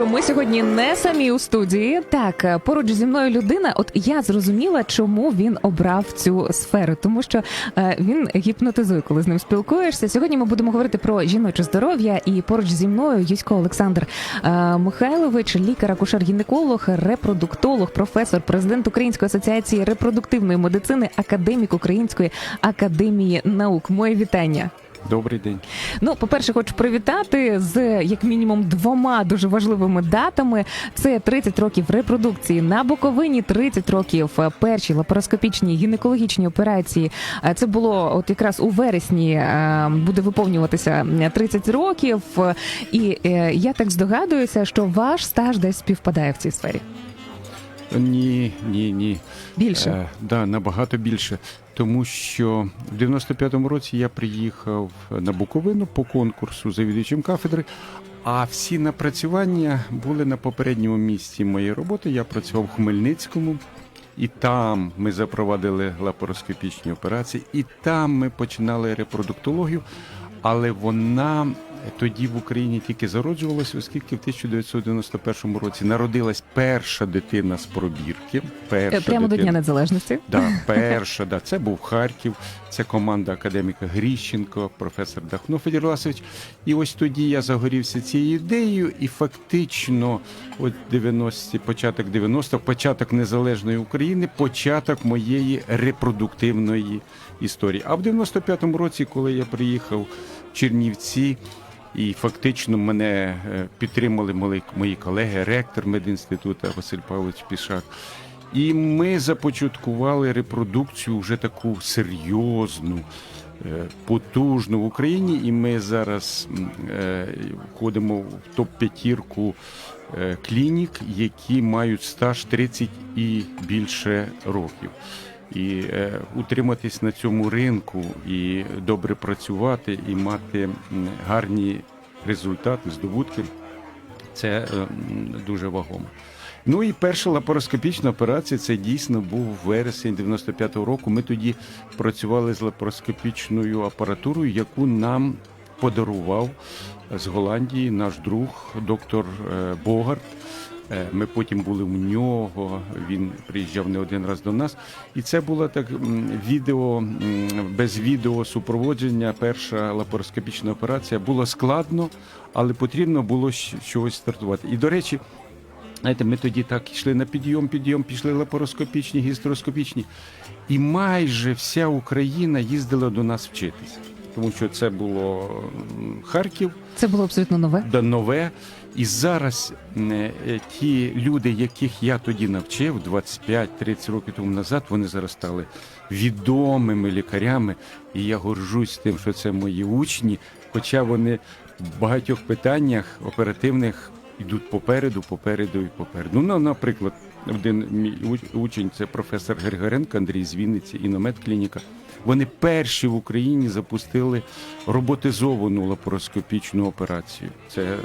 Ми сьогодні не самі у студії. Так, е, поруч зі мною людина. От я зрозуміла, чому він обрав цю сферу, тому що е, він гіпнотизує, коли з ним спілкуєшся. Сьогодні ми будемо говорити про жіноче здоров'я. І поруч зі мною Юсько Олександр е, Михайлович, лікар, акушер-гінеколог, репродуктолог, професор, президент Української асоціації репродуктивної медицини, академік Української академії наук. Моє вітання. Добрий день. Ну, по-перше, хочу привітати з як мінімум двома дуже важливими датами. Це 30 років репродукції на Буковині, 30 років е, перші лапароскопічні гінекологічні операції. Е, Це було от якраз у вересні е, буде виповнюватися 30 років. І я так здогадуюся, що ваш стаж десь співпадає в цій сфері. Ні, ні, ні. Більше Е, да, набагато більше. Тому що в 95-му році я приїхав на Буковину по конкурсу завідувачем кафедри. А всі напрацювання були на попередньому місці моєї роботи. Я працював в Хмельницькому, і там ми запровадили лапароскопічні операції, і там ми починали репродуктологію. Але вона тоді в Україні тільки зароджувалася, оскільки в 1991 році народилась перша дитина з пробірки. Е, Перша прямо до. Дня Незалежності. Да, перша, да, це був Харків, це команда академіка Гріщенко, професор Дахно Федір Власович. І ось тоді я загорівся цією ідеєю, і фактично, от 90-ті, початок 90-х, початок незалежної України, початок моєї репродуктивної історії. А в 95-му році, коли я приїхав в Чернівці. І фактично мене е, підтримали мої, мої колеги, ректор медінституту Василь Павлович Пішак. І ми започаткували репродукцію вже таку серйозну, е, потужну в Україні. І ми зараз е, входимо в топ-п'ятірку клінік, які мають стаж 30 і більше років. І е, утриматись на цьому ринку, і добре працювати, і мати гарні результати, здобутки це е, дуже вагомо. Ну і перша лапароскопічна операція це дійсно був вересень 95-го року. Ми тоді працювали з лапароскопічною апаратурою, яку нам подарував з Голландії наш друг, доктор е, Богарт. Е, Ми потім були у нього. Він приїжджав не один раз до нас, і це було так відео без відео супроводження. Перша лапароскопічна операція було складно, але потрібно було щ- чогось стартувати. І до речі, Знаєте, ми тоді так йшли на підйом, підйом, пішли лапароскопічні, гістероскопічні. І майже вся Україна їздила до нас вчитися. Тому що це було Харків, Це було абсолютно нове. да нове. І зараз е, ті люди, яких я тоді навчив 25-30 років тому назад, вони зараз стали відомими лікарями. І я горжусь тим, що це мої учні, хоча вони в багатьох питаннях оперативних йдуть попереду, попереду і попереду. Ну, наприклад, один мій уч- учень це професор Григоренко Андрій з Вінниці, іномет клініка. Вони перші в Україні запустили роботизовану лапароскопічну операцію. Це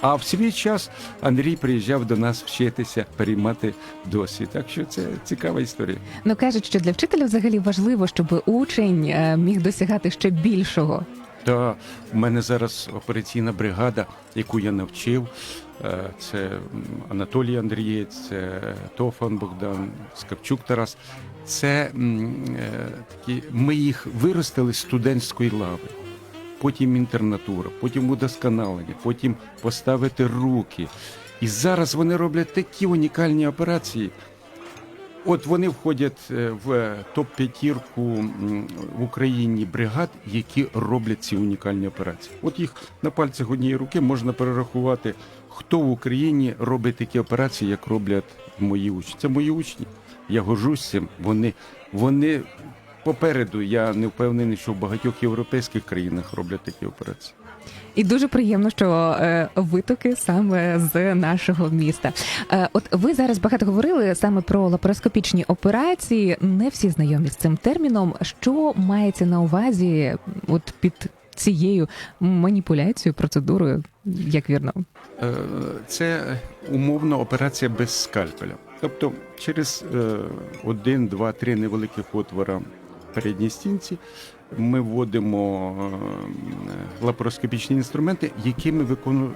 а в свій час Андрій приїжджав до нас вчитися, переймати досвід. Так що це цікава історія. Ну кажуть, що для вчителя взагалі важливо, щоб учень е, міг досягати ще більшого. Та в мене зараз операційна бригада, яку я навчив. Е, Це Анатолій Андрієць, це Тофан Богдан, Скапчук Тарас. Це е, такі, ми їх виростили з студентської лави. Потім інтернатура, потім удосконалення, потім поставити руки. І зараз вони роблять такі унікальні операції. От вони входять е, в топ-п'ятірку в Україні бригад, які роблять ці унікальні операції. От їх на пальцях однієї руки можна перерахувати, хто в Україні робить такі операції, як роблять мої учні. Це мої учні. Я горжусь цим. Вони, вони попереду. Я не впевнений, що в багатьох європейських країнах роблять такі операції. І дуже приємно, що е, витоки саме з нашого міста. Е, от ви зараз багато говорили саме про лапароскопічні операції. Не всі знайомі з цим терміном. Що мається на увазі от під цією маніпуляцією, процедурою, як вірно? Е, Це умовно операція без скальпеля. Тобто через один, два, три невеликих отвора передній стінці. Ми вводимо е, лапароскопічні інструменти, якими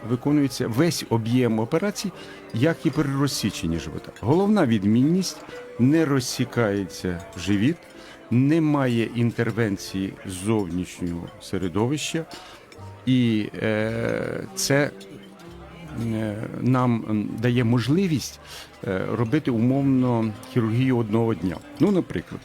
виконується весь об'єм операцій, як і при розсіченні живота. Головна відмінність не розсікається живіт, немає інтервенції зовнішнього середовища, і е, це е, нам дає можливість е, робити умовно хірургію одного дня. Ну, наприклад.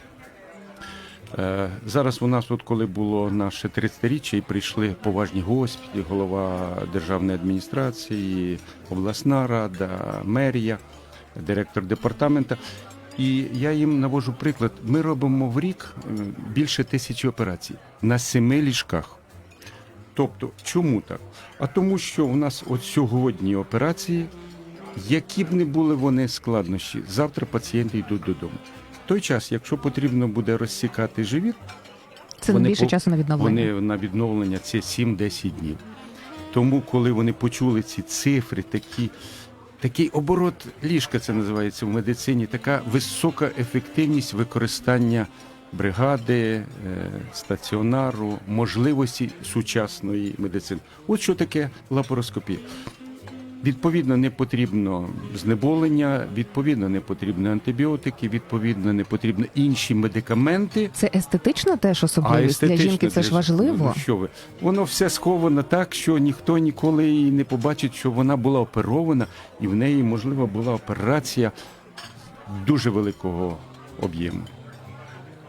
Е, Зараз у нас, от коли було наше 30-річчя, і прийшли поважні гості, голова державної адміністрації, обласна рада, мерія, директор департамента. І я їм навожу приклад. Ми робимо в рік е, більше тисячі операцій на семи ліжках. Тобто, чому так? А тому, що у нас от сьогодні операції, які б не були вони складнощі, завтра пацієнти йдуть додому. Той час, якщо потрібно буде розсікати живіт, Це Вони більше по- часу на відновлення. вони на відновлення це 7-10 днів. Тому, коли вони почули ці цифри, такі, такий оборот ліжка, це називається в медицині, така висока ефективність використання бригади, е, стаціонару, можливості сучасної медицини. От що таке лапароскопія. Відповідно, не потрібно знеболення, відповідно, не потрібні антибіотики, відповідно, не потрібно інші медикаменти. Це естетична теж особливість для жінки. Це ж важливо. Ну, що ви? Воно все сховано так, що ніхто ніколи і не побачить, що вона була оперована, і в неї, можливо, була операція дуже великого об'єму.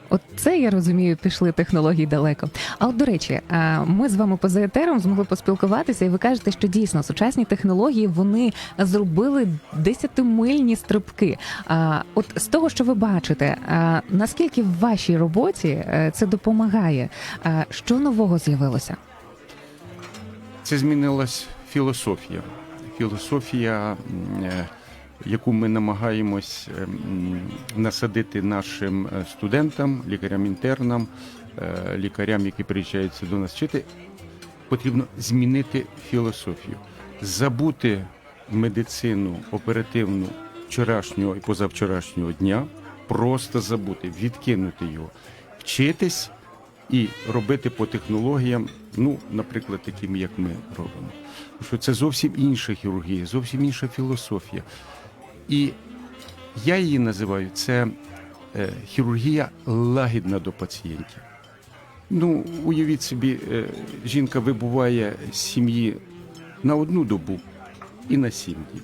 От це я розумію, пішли технології далеко. А от до речі, ми з вами поза етером змогли поспілкуватися, і ви кажете, що дійсно сучасні технології вони зробили десятимильні стрибки. А от з того, що ви бачите, наскільки в вашій роботі е, це допомагає? Що нового з'явилося? Це змінилась філософія. Філософія, е, яку ми намагаємось е, насадити нашим е, студентам, лікарям-інтернам, е, лікарям, які приїжджаються до нас вчити, потрібно змінити філософію, забути медицину оперативну вчорашнього і позавчорашнього дня, просто забути, відкинути його, вчитись і робити по технологіям, ну, наприклад, таким, як ми робимо. Що це зовсім інша хірургія, зовсім інша філософія. І я її називаю це е, хірургія лагідна до пацієнтів. Ну, уявіть собі, е, жінка вибуває з сім'ї на одну добу і на сім днів.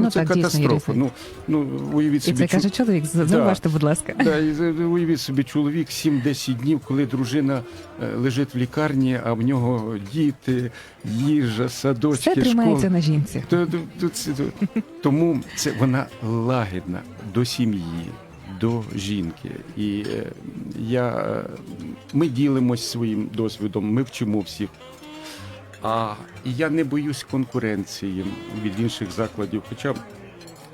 Ну, Ну, це так, катастрофа. Ну, ну, уявіть І собі, це чу- каже чоловік. Зауважте, будь ласка. Да, і уявіть собі, чоловік 7-10 днів, коли дружина е, лежить в лікарні, а в нього діти, їжа, Все садочки, тримається школи. на жінці. То- то- то це- то- Тому це вона лагідна до сім'ї, до жінки. І е, я, е, ми ділимось своїм досвідом, ми вчимо всіх. А я не боюсь конкуренції від інших закладів. Хоча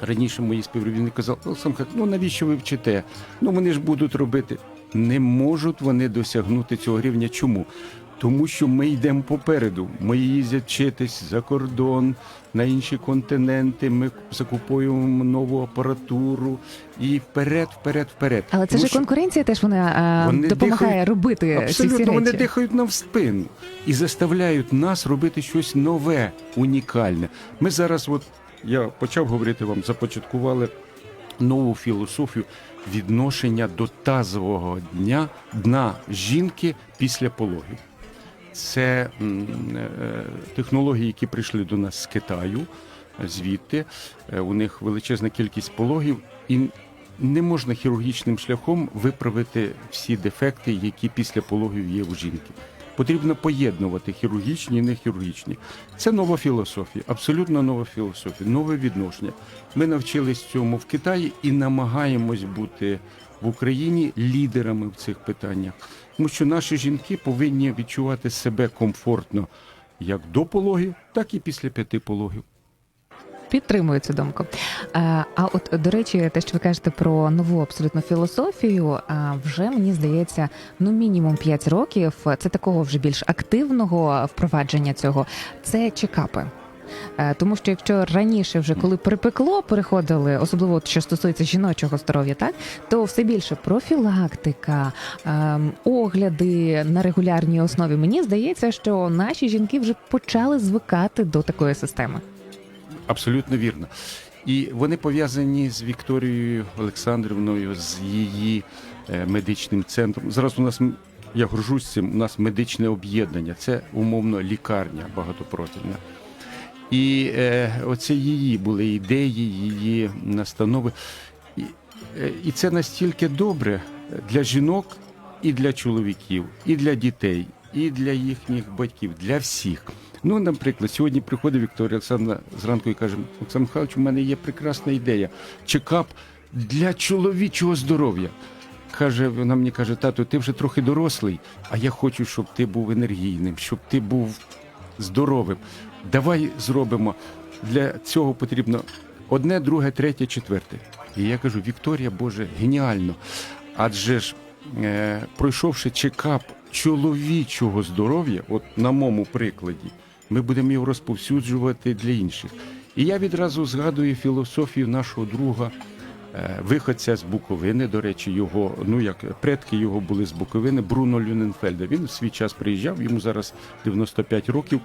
раніше мої співробітники казали, Олександр, ну навіщо ви вчите? Ну вони ж будуть робити. Не можуть вони досягнути цього рівня. Чому? Тому що ми йдемо попереду. Ми їздять вчитись за кордон, на інші континенти. Ми закуповуємо нову апаратуру і вперед, вперед, вперед. Але це Тому ж що- конкуренція теж вона Вони допомагає дихають- робити ці всі вони речі. дихають нам в спину і заставляють нас робити щось нове, унікальне. Ми зараз, от я почав говорити вам, започаткували нову філософію відношення до тазового дня дна жінки після пологів. Це е, технології, які прийшли до нас з Китаю, звідти. Е, У них величезна кількість пологів, і не можна хірургічним шляхом виправити всі дефекти, які після пологів є у жінки. Потрібно поєднувати хірургічні і нехірургічні. Це нова філософія, абсолютно нова філософія, нове відношення. Ми навчились цьому в Китаї і намагаємось бути в Україні лідерами в цих питаннях. Тому що наші жінки повинні відчувати себе комфортно як до пологів, так і після п'яти пологів. Підтримую цю думку. А, а от до речі, те, що ви кажете про нову абсолютно філософію, а вже мені здається, ну мінімум 5 років. Це такого вже більш активного впровадження цього. Це чекапи. Е, Тому що якщо раніше, вже коли припекло, переходили, особливо що стосується жіночого здоров'я, так то все більше профілактика, ем, огляди на регулярній основі. Мені здається, що наші жінки вже почали звикати до такої системи. Абсолютно вірно. І вони пов'язані з Вікторією Олександрівною, з її е, медичним центром. Зараз у нас я горжусь цим. У нас медичне об'єднання. Це умовно лікарня багатопрофільна. І е, оце її були ідеї, її настанови. І, е, і це настільки добре для жінок і для чоловіків, і для дітей, і для їхніх батьків, для всіх. Ну, наприклад, сьогодні приходить Вікторія Олександровна зранку і каже: Олександр Михайлович, у мене є прекрасна ідея. Чекап для чоловічого здоров'я. Каже, вона мені каже, тату, ти вже трохи дорослий, а я хочу, щоб ти був енергійним, щоб ти був здоровим. Давай зробимо. Для цього потрібно одне, друге, третє, четверте. І я кажу: Вікторія, Боже, геніально. Адже ж, е, пройшовши чекап чоловічого здоров'я, от на моєму прикладі, ми будемо його розповсюджувати для інших. І я відразу згадую філософію нашого друга, е, виходця з Буковини. До речі, його, ну як предки його були з Буковини, Бруно Люненфельда. Він в свій час приїжджав, йому зараз 95 років.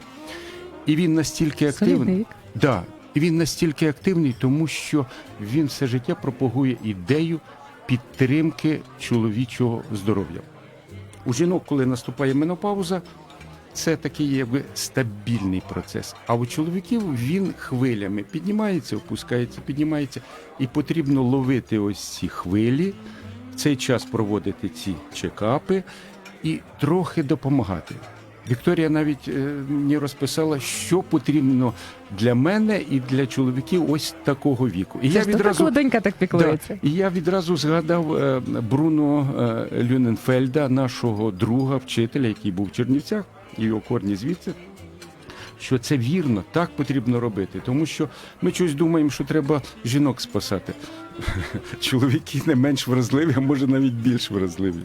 І він настільки активний. Да, і він настільки активний, тому що він все життя пропагує ідею підтримки чоловічого здоров'я. У жінок, коли наступає менопауза, це такий якби стабільний процес. А у чоловіків він хвилями піднімається, опускається, піднімається, і потрібно ловити ось ці хвилі, в цей час проводити ці чекапи і трохи допомагати. Вікторія навіть е, мені розписала, що потрібно для мене і для чоловіків ось такого віку. І Це я відразу донька так піклується. Да. І я відразу згадав е, Бруно е, Люненфельда, нашого друга, вчителя, який був в Чернівцях, і його корні звідси. Що це вірно, так потрібно робити, тому що ми щось думаємо, що треба жінок спасати. Чоловіки не менш вразливі, а може навіть більш вразливі.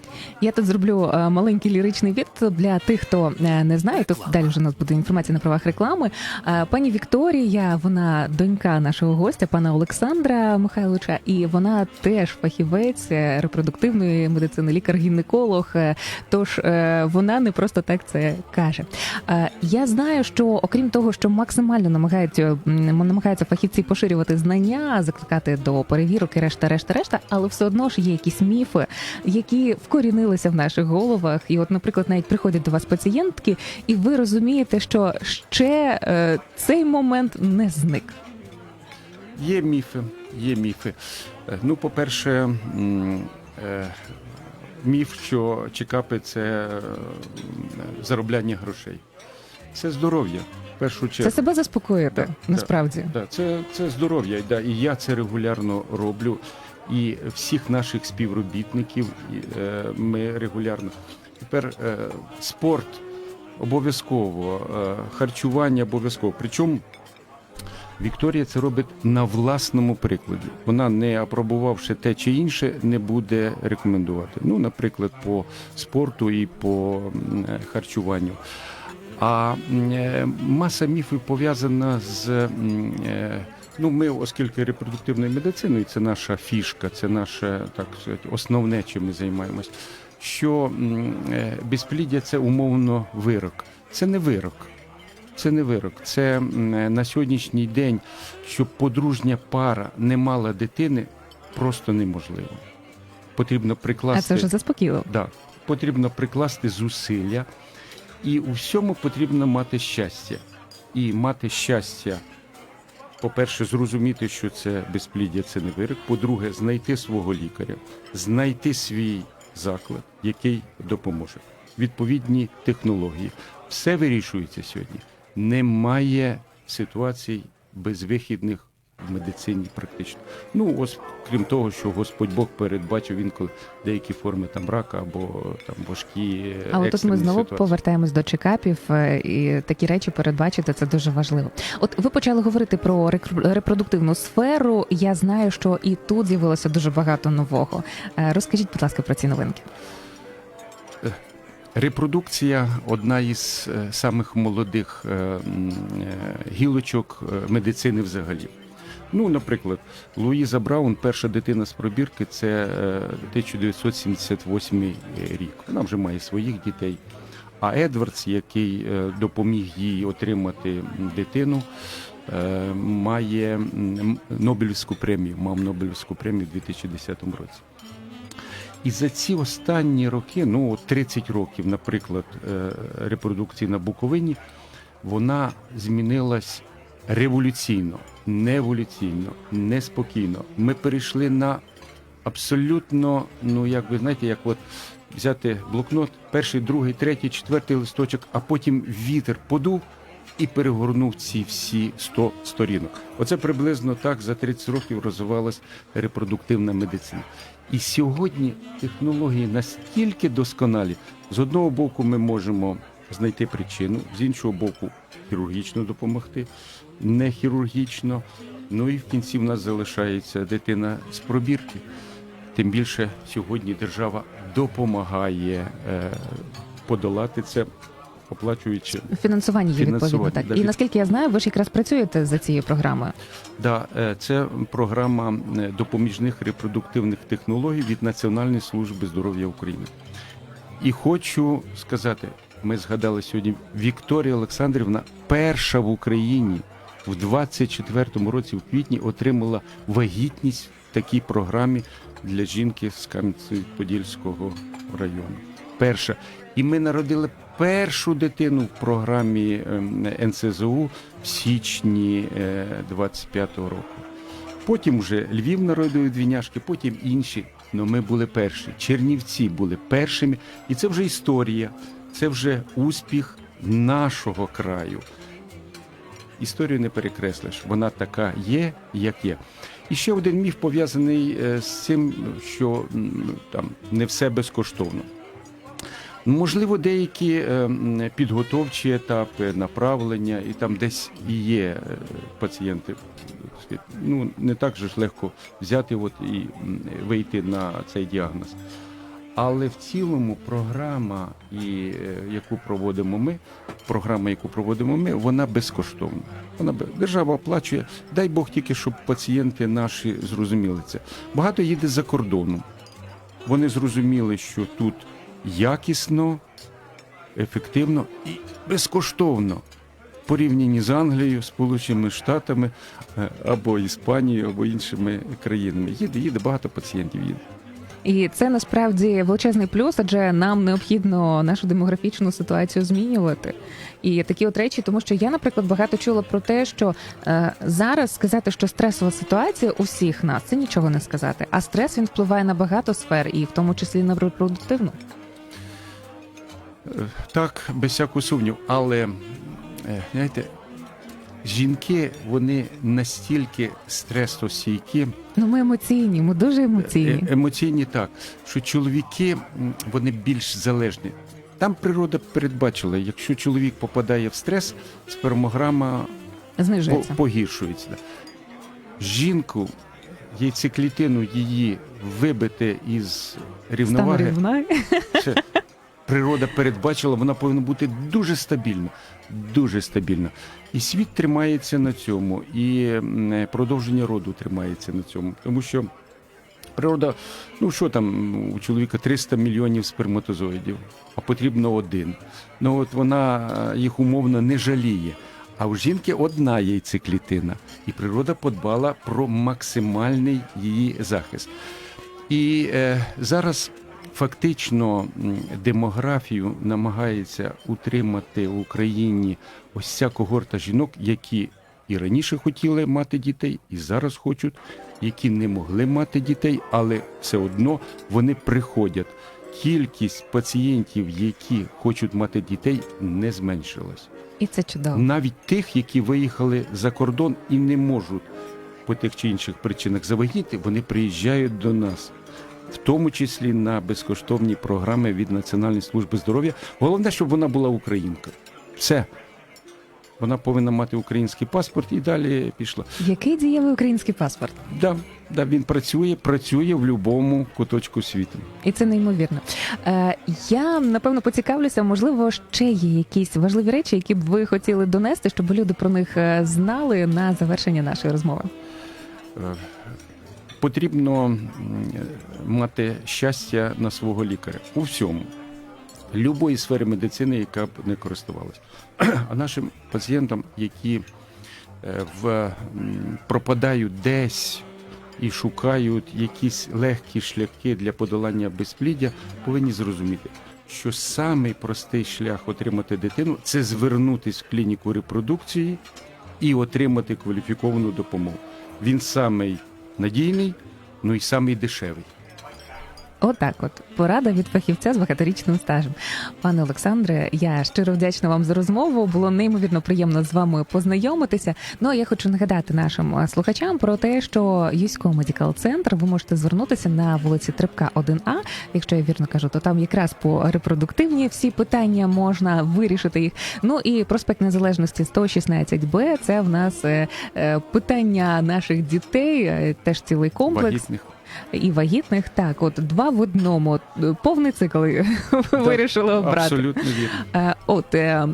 Я тут зроблю е, маленький ліричний відступ для тих, хто е, не знає. Тут далі вже у нас буде інформація на правах реклами. Е, Пані Вікторія, вона донька нашого гостя, пана Олександра Михайловича, і вона теж фахівець репродуктивної медицини, лікар-гінеколог. Тож вона не просто так це каже. Я знаю, що окрім того, що максимально намагаються намагаються фахівці поширювати знання, закликати до перевірок і решта, решта, решта, але все одно ж є якісь міфи, які вкорінилися в наших головах. І, от, наприклад, навіть приходять до вас пацієнтки, і ви розумієте, що ще е, цей момент не зник. Є міфи, є міфи. Е, Ну, по-перше, е, міф, що чекапи це е, заробляння грошей. Це здоров'я, першу Це себе заспокоїти Так, насправді. Да, це, це здоров'я, да, і я це регулярно роблю. І всіх наших співробітників е, ми регулярно. Тепер е, спорт обов'язково, е, харчування обов'язково. Причому Вікторія це робить на власному прикладі. Вона, не апробувавши те чи інше, не буде рекомендувати. Ну, наприклад, по спорту і по е, харчуванню. А е, маса міфів пов'язана з. е, Ну, ми, оскільки репродуктивною медициною, це наша фішка, це наше так сказати, основне, чим ми займаємось. Що е, безпліддя це умовно вирок. Це не вирок. Це не вирок. Це на сьогоднішній день, щоб подружня пара не мала дитини, просто неможливо. Потрібно прикласти. А це вже заспокійливо. Да, потрібно прикласти зусилля, і у всьому потрібно мати щастя. І мати щастя, по-перше, зрозуміти, що це безпліддя, це не вирок. По-друге, знайти свого лікаря, знайти свій заклад, який допоможе. Відповідні технології. Все вирішується сьогодні. Немає ситуацій безвихідних в медицині практично. Ну, ось крім того, що Господь Бог передбачив інколи деякі форми там рака або там важкі. Але тут ми знову ситуації. повертаємось до чекапів, е, і такі речі передбачити це дуже важливо. От ви почали говорити про репродуктивну сферу. Я знаю, що і тут з'явилося дуже багато нового. Е, Розкажіть, будь ласка, про ці новинки. Репродукція одна із е, самих молодих е, е, гілочок е, медицини взагалі. Ну, наприклад, Луїза Браун, перша дитина з пробірки, це е, 1978 рік. Вона вже має своїх дітей. А Едвардс, який е, допоміг їй отримати дитину, е, має Нобелівську премію, мав Нобелівську премію у 2010 році. І за ці останні роки, ну от 30 років, наприклад, е, репродукції на Буковині, вона змінилась революційно, не еволюційно, неспокійно. Ми перейшли на абсолютно, ну як ви знаєте, як от взяти блокнот, перший, другий, третій, четвертий листочок, а потім вітер подув і перегорнув ці всі 100 сторінок. Оце приблизно так за 30 років розвивалась репродуктивна медицина. І сьогодні технології настільки досконалі. З одного боку, ми можемо знайти причину, з іншого боку, хірургічно допомогти, не хірургічно. Ну і в кінці в нас залишається дитина з пробірки. Тим більше сьогодні держава допомагає е, подолати це, оплачуючи Фінансування є відповідно так. да, І від- наскільки я знаю, ви ж якраз працюєте за цією програмою. Да, е, це програма е, допоміжних репродуктивних технологій від Національної служби здоров'я України. І хочу сказати, ми згадали сьогодні, Вікторія Олександрівна перша в Україні в 24-му році, в квітні, отримала вагітність в такій програмі для жінки з Кам'янець-Подільського району. Перша. І ми народили першу дитину в програмі ем, НСЗУ в січні е, 25-го року. Потім вже Львів народив двійняшки, потім інші. Ну ми були перші. Чернівці були першими. І це вже історія, це вже успіх нашого краю. Історію не перекреслиш, вона така є, як є. І ще один міф пов'язаний е, з цим, що там не все безкоштовно. Можливо, деякі е, підготовчі етапи, направлення, і там десь і є е, пацієнти. Ну, не так же ж легко взяти от і вийти на цей діагноз. Але в цілому програма, і, е, яку проводимо ми, програма, яку проводимо ми, вона безкоштовна. Вона держава оплачує. Дай Бог тільки, щоб пацієнти наші зрозуміли це. Багато їде за кордоном. Вони зрозуміли, що тут якісно, ефективно і безкоштовно. Порівняні з Англією, Сполученими Штатами е, або Іспанією, або іншими країнами. Їде, їде, багато пацієнтів їде. І це насправді величезний плюс, адже нам необхідно нашу демографічну ситуацію змінювати. І такі от речі, тому що я, наприклад, багато чула про те, що е, зараз сказати, що стресова ситуація у всіх нас це нічого не сказати. А стрес він впливає на багато сфер, і в тому числі на репродуктивну. Е, Так, без всякого сумніву. Але е, знаєте, жінки вони настільки стресостійкі, Ну ми емоційні, ми дуже е, емоційні. емоційні так, що чоловіки вони більш залежні. Там природа передбачила, якщо чоловік попадає в стрес, спермограма Знижується. погіршується. Жінку, яйцеклітину її вибити із рівноваги. рівна. Це природа передбачила, вона повинна бути дуже стабільна. Дуже стабільна. І світ тримається на цьому, і продовження роду тримається на цьому. Тому що природа, ну що там, у чоловіка 300 мільйонів сперматозоїдів, а потрібно один. Ну от вона е, їх умовно не жаліє. А у жінки одна яйцеклітина, і природа подбала про максимальний її захист. І е, зараз фактично демографію намагається утримати в Україні ось ця когорта жінок, які і раніше хотіли мати дітей, і зараз хочуть, які не могли мати дітей, але все одно вони приходять. Кількість пацієнтів, які хочуть мати дітей, не зменшилась І це чудово. навіть тих, які виїхали за кордон і не можуть по тих чи інших причинах завагітніти, вони приїжджають до нас, в тому числі на безкоштовні програми від Національної служби здоров'я. Головне, щоб вона була українка. Все. Вона повинна мати український паспорт і далі пішла. Який дієвий український паспорт? Да, да, він працює, працює в будь-якому куточку світу. І це неймовірно. Е, я напевно поцікавлюся, можливо, ще є якісь важливі речі, які б ви хотіли донести, щоб люди про них е, знали на завершення нашої розмови. Е, Потрібно мати щастя на свого лікаря у всьому, любої сфери медицини, яка б не користувалась. А нашим пацієнтам, які е, в, пропадають десь і шукають якісь легкі шляхи для подолання безпліддя, повинні зрозуміти, що самий простий шлях отримати дитину це звернутися в клініку репродукції і отримати кваліфіковану допомогу. Він самий надійний, ну і самий дешевий. Отак, от порада від фахівця з багаторічним стажем. Пане Олександре, я щиро вдячна вам за розмову. Було неймовірно приємно з вами познайомитися. Ну а я хочу нагадати нашим е, слухачам про те, що Юсько Медикал Центр ви можете звернутися на вулиці Трипка 1А. Якщо я вірно кажу, то там якраз по репродуктивні всі питання можна вирішити їх. Ну і проспект Незалежності 116Б. Це в нас е, е, питання наших дітей, теж цілий комплекс Вагітних. І вагітних. Так, от два в одному. Повний цикл ви вирішили обрати. Абсолютно вірно. Е, От е,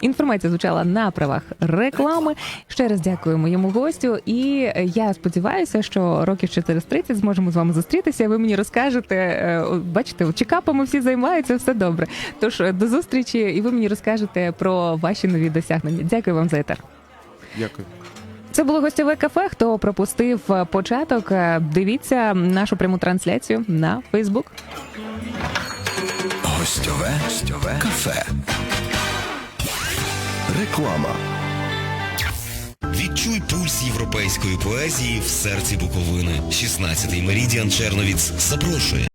інформація звучала на правах реклами. Ще раз дякую моєму гостю. І я сподіваюся, що років через 30 зможемо з вами зустрітися. Ви мені розкажете. е, Бачите, чекапами всі займаються, все добре. Тож до зустрічі, і ви мені розкажете про ваші нові досягнення. Дякую вам за етер. Дякую. Це було гостьове кафе. Хто пропустив е, початок, е, дивіться нашу пряму трансляцію на Фейсбук. Гостьове, гостьове кафе. Реклама. Відчуй пульс європейської поезії в серці Буковини. 16-й Меридіан Черновіц запрошує.